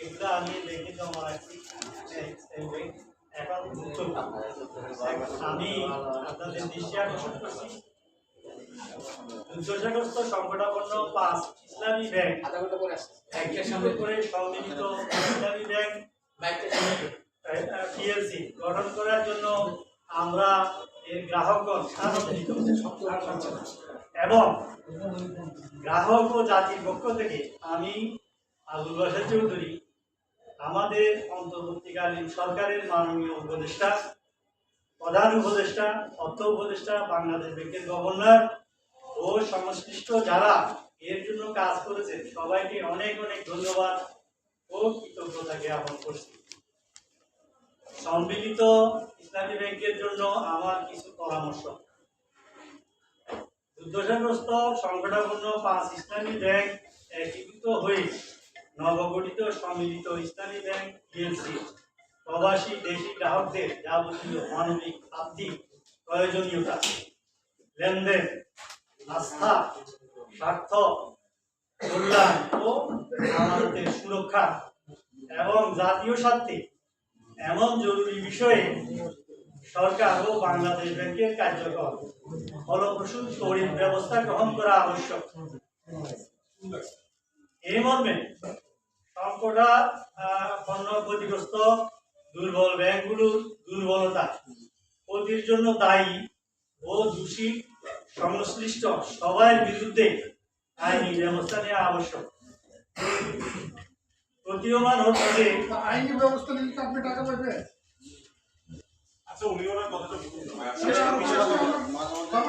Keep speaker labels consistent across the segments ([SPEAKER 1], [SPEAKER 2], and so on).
[SPEAKER 1] সেগুলো আমি দেখে জমা রাখছি এখন আমি আপনাদের দৃষ্টি আকর্ষণ করছি। দুর্দশাগ্রস্ত সংকটাপন্ন পাঁচ ইসলামী ব্যাংক করে সম্মিলিত ইসলামী ব্যাংক গঠন করার জন্য আমরা এর গ্রাহকগণ আনন্দিত এবং গ্রাহক ও জাতির পক্ষ থেকে আমি আবুল বাসার চৌধুরী আমাদের অন্তর্বর্তীকালীন সরকারের মাননীয় উপদেষ্টা, প্রধান উপদেষ্টা, অর্থ উপদেষ্টা, বাংলাদেশ ব্যাংকের গভর্নর ও সংশ্লিষ্ট যারা এর জন্য কাজ করেছেন, সবাইকে অনেক অনেক ধন্যবাদ ও কৃতজ্ঞতা জ্ঞাপন করছি। সম্মিলিত ইসলামী ব্যাংকের জন্য আমার কিছু পরামর্শ। দুর্দশাগ্রস্ত সংকটাপন্ন পাঁচ ইসলামী ব্যাংক একীভূত হয়ে নবগঠিত সম্মিলিত ইসলামী ব্যাংক পিএলসি প্রবাসী দেশি গ্রাহকদের যাবতীয় মানবিক, আর্থিক প্রয়োজনীয়তা, লেনদেন, আস্থা, স্বার্থ, কল্যাণ ও আমাদের সুরক্ষা এবং জাতীয় স্বার্থে এমন জরুরি বিষয়ে সরকার ও বাংলাদেশ ব্যাংকের কার্যকর ফলপ্রসূ তড়িৎ ব্যবস্থা গ্রহণ করা আবশ্যক। এই মর্মে সংকটা পণ্য ক্ষতিগ্রস্ত দুর্বল ব্যাংকগুলোর দুর্বলতা। ক্ষতির জন্য দায়ী ও দোষী সংশ্লিষ্ট সবার বিরুদ্ধে আইনি ব্যবস্থা নেওয়া আবশ্যক। প্রতীয়মান হচ্ছে
[SPEAKER 2] তা আইনি ব্যবস্থা নিলে আপনি টাকা পাবেন।
[SPEAKER 3] আচ্ছা উনি ওনার কথাটা বুঝুন।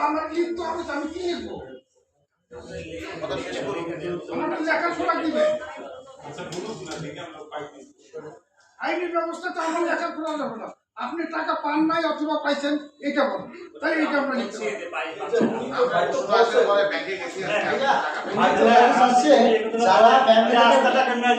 [SPEAKER 2] আমার লিখতে হবে আমি কি লিখব? আমার তো দিবে
[SPEAKER 3] আচ্ছা
[SPEAKER 2] আইনি ব্যবস্থা তো আমার লেখাপড়া যাবে না। আপনি টাকা পান নাই অথবা পাইছেন এটা বলুন। তাই এটা আমরা লিখতে
[SPEAKER 1] যারা ব্যাংক